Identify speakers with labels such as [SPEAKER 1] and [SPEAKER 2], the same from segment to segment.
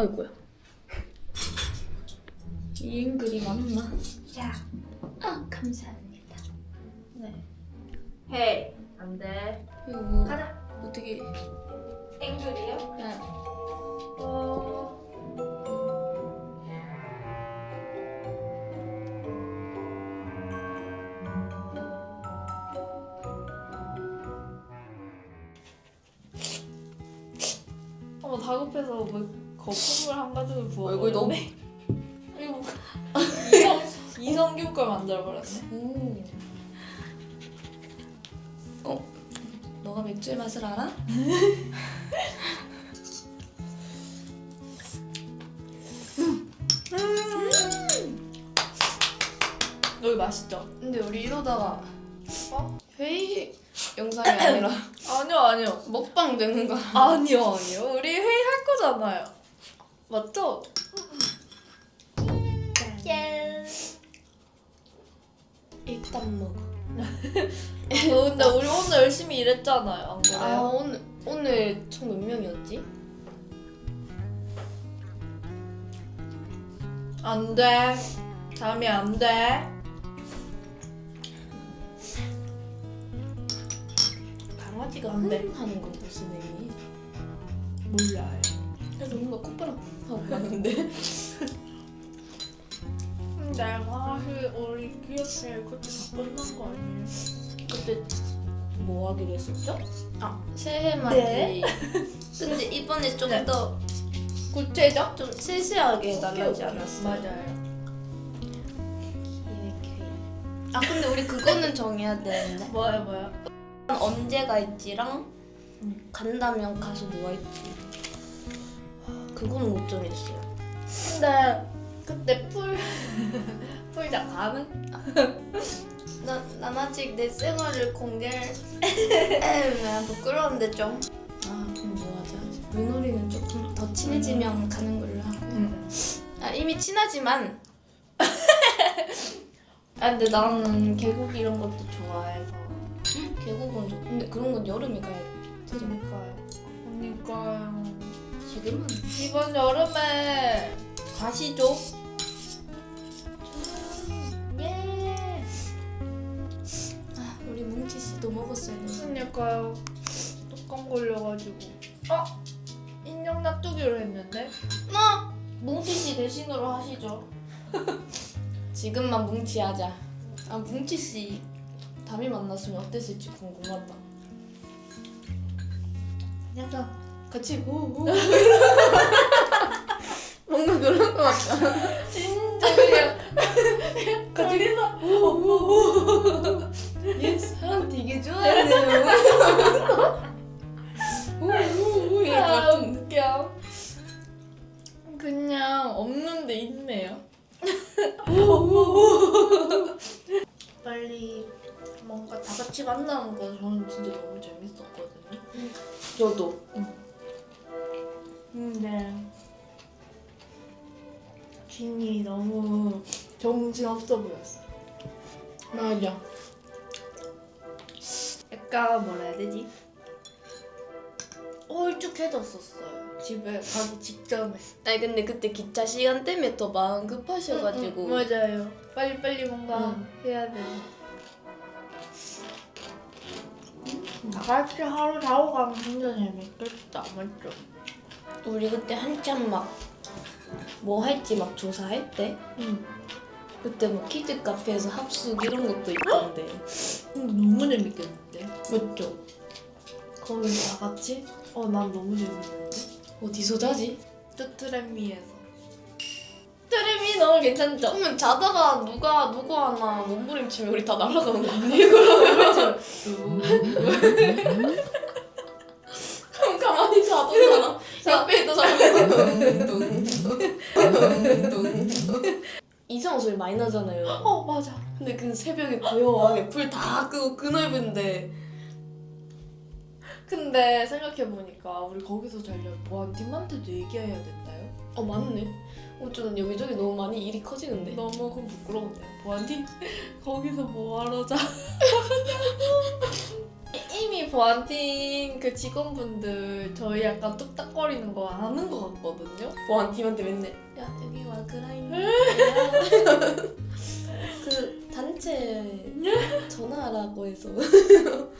[SPEAKER 1] 아이고야. 이응 그림 맞나?
[SPEAKER 2] 자,
[SPEAKER 1] 아 감사합니다.
[SPEAKER 2] 네. 헤이, 안 돼.
[SPEAKER 1] 이거 뭐
[SPEAKER 2] 가자.
[SPEAKER 1] 어떻게?
[SPEAKER 2] 앵글이요?
[SPEAKER 1] 네.
[SPEAKER 2] 어. 어머 다급해서 뭐 거품을 한 가득을 부어.
[SPEAKER 1] 얼굴 너무-
[SPEAKER 2] 뭐- 이성 이성균 걸 만들어 버렸네.
[SPEAKER 1] 오. 어? 너가 맥주의 맛을 알아?
[SPEAKER 2] 여기 맛있죠?
[SPEAKER 1] 근데 우리 이러다가
[SPEAKER 2] 어?
[SPEAKER 1] 회의 영상이 아니라
[SPEAKER 2] 아니요 아니요.
[SPEAKER 1] 먹방 되는 거
[SPEAKER 2] 아니요 아니요. 우리 회의할 거잖아요. 맞죠? 짠.
[SPEAKER 1] 일단 먹어.
[SPEAKER 2] 어, 근데 우리 오늘 열심히 일했잖아요. 안 그래요?
[SPEAKER 1] 아 오늘 오늘 총 몇 명이었지?
[SPEAKER 2] 안 돼. 잠이 안 돼. 강아지가 안 돼.
[SPEAKER 1] 하는 거 보시네.
[SPEAKER 2] 몰라요.
[SPEAKER 1] 그래서 뭔가 콧바람 가는데.
[SPEAKER 2] 근데 사실 우리 기억해 그때 다 끝난 거 아니에요?
[SPEAKER 1] 그때 뭐 하기로 했었죠? 아 새해 맞이.
[SPEAKER 2] 네.
[SPEAKER 1] 근데 이번에 좀
[SPEAKER 2] 네.
[SPEAKER 1] 더좀
[SPEAKER 2] 구체적?
[SPEAKER 1] 세세하게 해달라지 않았어?
[SPEAKER 2] 맞아요.
[SPEAKER 1] 기획 회의. 아 근데 우리 그거는 정해야 되는데.
[SPEAKER 2] 뭐야 뭐야?
[SPEAKER 1] 언제가 있지랑
[SPEAKER 2] 음.
[SPEAKER 1] 간다면 가서 뭐가 있지. 그거는 못 정했어요.
[SPEAKER 2] 근데 그때 풀 풀자 가는?
[SPEAKER 1] 나, 난 아직 내 생활을 공개할 음, 부끄러운데 좀. 아 그럼 뭐 하자. 물놀이는 조금 더 친해지면 가는 걸로 하고.
[SPEAKER 2] 응.
[SPEAKER 1] 아 이미 친하지만. 아 근데 나는 계곡 이런 것도 좋아해서. 계곡은 좋. 근데 그런 건 여름에 가야 돼.
[SPEAKER 2] 그러니까요. 그러니까요.
[SPEAKER 1] 지금은
[SPEAKER 2] 이번 여름에 가시죠. 예.
[SPEAKER 1] 아 우리 뭉치 씨도 먹었어야 돼.
[SPEAKER 2] 그러니까요. 뚜껑 걸려가지고. 어? 인형 놔두기로 했는데.
[SPEAKER 1] 나 뭉치 씨 대신으로 하시죠. 지금만 뭉치 하자. 아 뭉치 씨 다음에 만났으면 어땠을지 궁금하다.
[SPEAKER 2] 괜찮아.
[SPEAKER 1] 같이 오오 뭔가 그런 거 같다.
[SPEAKER 2] 진짜 그냥
[SPEAKER 1] 같이
[SPEAKER 2] 거기서
[SPEAKER 1] 얘 사람 되게 좋아하네요. 오오오 이럴 것
[SPEAKER 2] 아
[SPEAKER 1] 같은데.
[SPEAKER 2] 웃겨. 그냥 없는데 있네요. 빨리 뭔가 다 같이 만나는 거 저는 진짜 너무 재밌었거든요.
[SPEAKER 1] 저도.
[SPEAKER 2] 정신 없어 보였어.
[SPEAKER 1] 맞아.
[SPEAKER 2] 약간 뭐라 해야 되지? 홀쭉해졌었어요. 집에 가기 직전에.
[SPEAKER 1] 아니 근데 그때 기차 시간 때문에 더 마음 급하셔가지고.
[SPEAKER 2] 응, 응, 맞아요. 빨리 빨리 뭔가
[SPEAKER 1] 응.
[SPEAKER 2] 해야 돼. 다 같이 하루 자고 가면 진짜 재밌겠다, 맞죠?
[SPEAKER 1] 우리 그때 한참 막 뭐 할지 막 조사할 때
[SPEAKER 2] 응.
[SPEAKER 1] 그때 뭐 키즈 카페에서 합숙 이런 것도 있던데
[SPEAKER 2] 근데 너무 재밌겠는데?
[SPEAKER 1] 맞죠?
[SPEAKER 2] 거기서 다 같이? 어, 난 너무 재밌는데?
[SPEAKER 1] 어디서 자지?
[SPEAKER 2] 뜨트레미에서.
[SPEAKER 1] 트림이 너무 괜찮죠? 그러면 자다가 누가 누구 하나 몸부림치면 우리 다 날아가는 거 아니에요? 그럼 그럼 가만히 자던 사람 옆에 있던 사람 이상한 소리 많이 나잖아요
[SPEAKER 2] 어, 맞아.
[SPEAKER 1] 근데 그 새벽에 고요하게 불 다 끄고 그 넓은데
[SPEAKER 2] 근데 생각해보니까 우리 거기서 자려면 보안팀한테도 얘기해야 된다요?
[SPEAKER 1] 어 맞네 어, 좀 여기저기 너무 많이 일이 커지는데
[SPEAKER 2] 너무 그건 부끄러운데요. 보안팀? 거기서 뭐하러 자? 이미 보안팀 그 직원분들 저희 약간 뚝딱거리는 거 아는 것 같거든요.
[SPEAKER 1] 보안팀한테 맨날 야 여기 와 그라인 그 단체 전화하라고 해서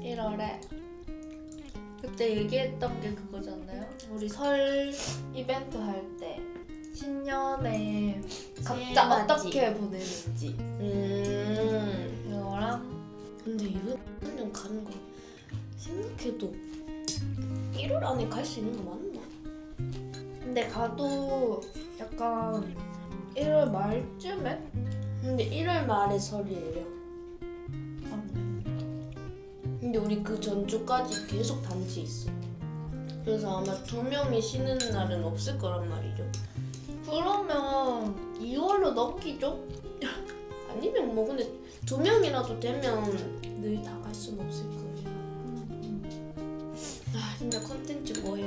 [SPEAKER 2] 1월에 그때 얘기했던 게 그거잖아요. 우리 설 이벤트 할 때 신년에 각자. 어떻게 보내는지
[SPEAKER 1] 음
[SPEAKER 2] 이거랑
[SPEAKER 1] 근데 이번 년 가는 거 생각해도 1월 안에 갈 수 있는 거 맞나?
[SPEAKER 2] 근데 가도 약간 1월 말쯤에?
[SPEAKER 1] 근데 1월 말에 설이에요. 근데 우리 그 전주까지 계속 단체 있어. 그래서 아마 두 명이 쉬는 날은 없을 거란 말이죠.
[SPEAKER 2] 그러면 2월로 넘기죠?
[SPEAKER 1] 아니면 뭐 근데 두 명이라도 되면 늘다갈 수는 없을 거예요. 아 진짜 컨텐츠 뭐 해야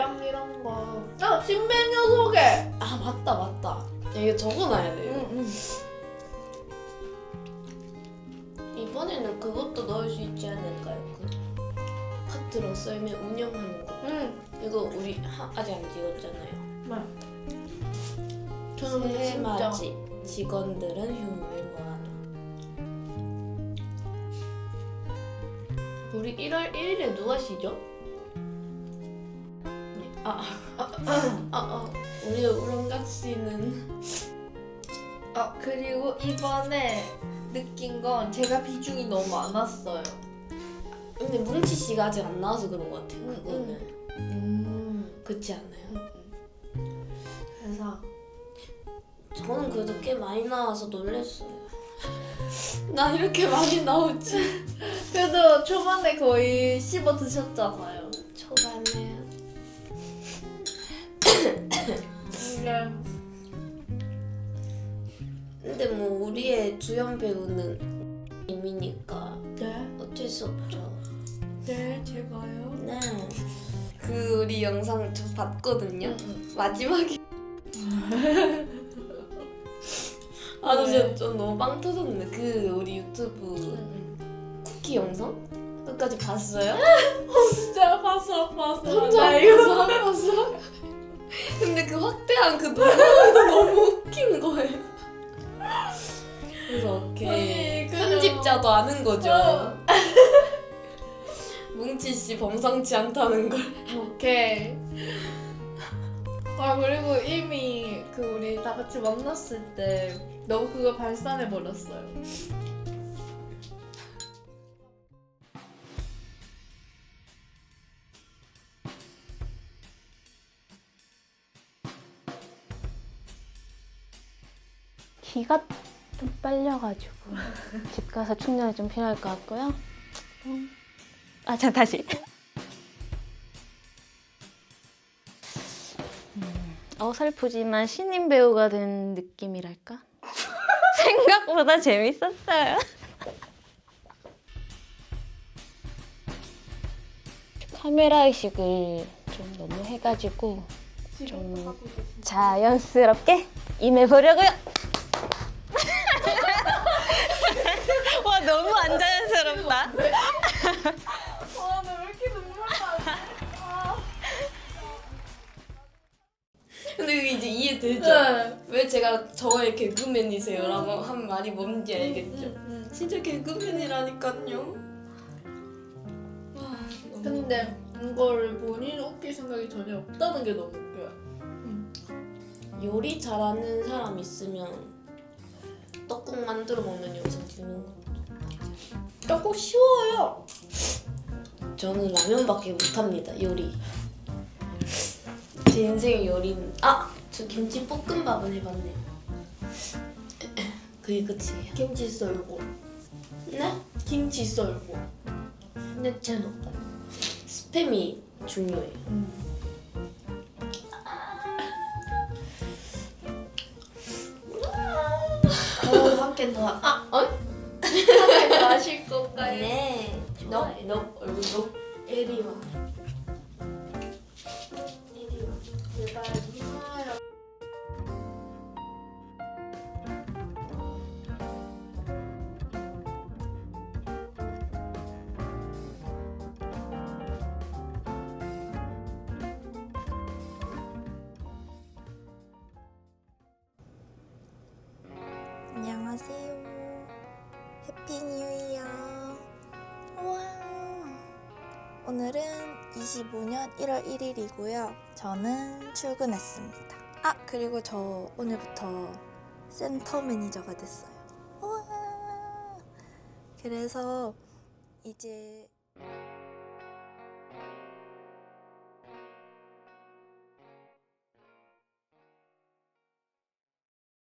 [SPEAKER 2] 매장 이런 거. 아 신메뉴 소개.
[SPEAKER 1] 아 맞다 맞다. 야, 이거 적어놔야 돼요.
[SPEAKER 2] 응.
[SPEAKER 1] 이번에는 그것도 넣을 수 있지 않을까요? 그 카트로 썰면 운영하는 거.
[SPEAKER 2] 응.
[SPEAKER 1] 이거 우리 하, 아직 안 찍었잖아요.
[SPEAKER 2] 저는 근데 진짜
[SPEAKER 1] 새맞이 직원들은 휴무일 모아둬. 우리 1월 1일에 누가 쉬죠? 네, 아, 아, 아, 아, 아. 우리 우렁각 씨는
[SPEAKER 2] 아 그리고 이번에 느낀 건 제가 비중이 너무 많았어요.
[SPEAKER 1] 근데 뭉치 씨가 아직 안 나와서 그런 것 같아요.
[SPEAKER 2] 응,
[SPEAKER 1] 그거는
[SPEAKER 2] 음.
[SPEAKER 1] 그렇지 않아요?
[SPEAKER 2] 그래서
[SPEAKER 1] 저는 그래도 꽤 많이 나와서 놀랬어요. 난 이렇게 많이 나오지.
[SPEAKER 2] 그래도 초반에 거의 씹어 드셨잖아요.
[SPEAKER 1] 초반에
[SPEAKER 2] 이게
[SPEAKER 1] 근데 뭐 우리의 주연 배우는 이미니까
[SPEAKER 2] 네,
[SPEAKER 1] 어쩔 수 없죠.
[SPEAKER 2] 네 제가요.
[SPEAKER 1] 네. 그 우리 영상 저 봤거든요. 마지막에 아, 나 진짜 좀 너무 빵 터졌네. 그 우리 유튜브 쿠키 영상 끝까지 봤어요?
[SPEAKER 2] 진짜 봤어 봤어. 나 이거
[SPEAKER 1] 봤어. 근데 그 확대한 그 노래가 너무 웃긴 거예요. 그래서 오케이
[SPEAKER 2] 그럼-
[SPEAKER 1] 편집자도 아는 거죠.
[SPEAKER 2] 어.
[SPEAKER 1] 뭉치 씨 범상치 않다는 걸.
[SPEAKER 2] 오케이. 아 그리고 이미 그 우리 다 같이 만났을 때 너무 그거 발산해 버렸어요.
[SPEAKER 3] 기가 좀 빨려가지고 집 가서 충전이 좀 필요할 것 같고요. 음. 아, 자 다시. 음, 어설프지만 신인 배우가 된 느낌이랄까? 생각보다 재밌었어요. 카메라 의식을 좀 너무 해가지고 좀 자연스럽게 임해보려고요. 와 너무 안 자연스럽다.
[SPEAKER 2] 와 나 왜 이렇게 눈물 나?
[SPEAKER 1] 근데 그게 이제 이해되죠?
[SPEAKER 2] 네.
[SPEAKER 1] 왜 제가 저의 개그맨이세요라고 한 말이 뭔지 알겠죠?
[SPEAKER 2] 음,
[SPEAKER 1] 진짜 개그맨이라니까요. 와, 너무-
[SPEAKER 2] 근데 이거를 본인 웃길 생각이 전혀 없다는 게 너무 웃겨요.
[SPEAKER 1] 요리 잘하는 사람 있으면 떡국 만들어 먹는 영상 찍는 거.
[SPEAKER 2] 떡국 쉬워요.
[SPEAKER 1] 저는 라면밖에 못합니다. 요리. 제 인생의 요리는 아! 저 김치 볶음밥은 해봤네요. 그게 끝이에요.
[SPEAKER 2] 김치 썰고,
[SPEAKER 1] 네?
[SPEAKER 2] 김치 썰고, 야채 넣고.
[SPEAKER 1] 스팸이 중요해요.
[SPEAKER 2] 어, 한캔 더. 아,
[SPEAKER 1] 어?
[SPEAKER 2] 마실 건가요?
[SPEAKER 1] 네. 너, 너 얼굴 너.
[SPEAKER 2] 이리 와.
[SPEAKER 4] 안녕하세요. 해피 뉴 이어. 와. 오늘은 25년 1월 1일이고요. 저는 출근했습니다. 아, 그리고 저 오늘부터 센터 매니저가 됐어요. 우와. 그래서 이제